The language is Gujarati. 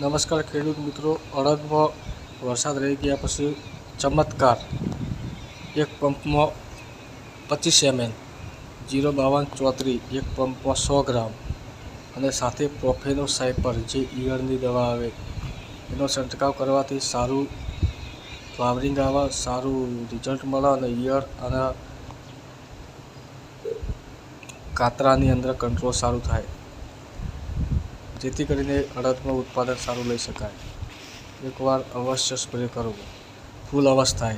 નમસ્કાર ખેડૂત મિત્રો. અડદમાં વરસાદ રહી ગયા પછી ચમત્કાર. એક પંપમાં પચીસ એમએલ, જીરો બાવન ચોત્રીસ એક પંપમાં સો ગ્રામ અને સાથે પ્રોફેનો સાયપર જે ઈયળની દવા આવે. એનો છંટકાવ કરવાથી સારું ફ્લાવરિંગ આવે, સારું રિઝલ્ટ મળે અને ઈયળ અને કાતરાની અંદર કંટ્રોલ સારું થાય. જેથી કરીને અડદનું ઉત્પાદન સારું લઈ શકાય. એકવાર અવશ્ય સ્પ્રે કરવો ફૂલ અવસ્થાએ.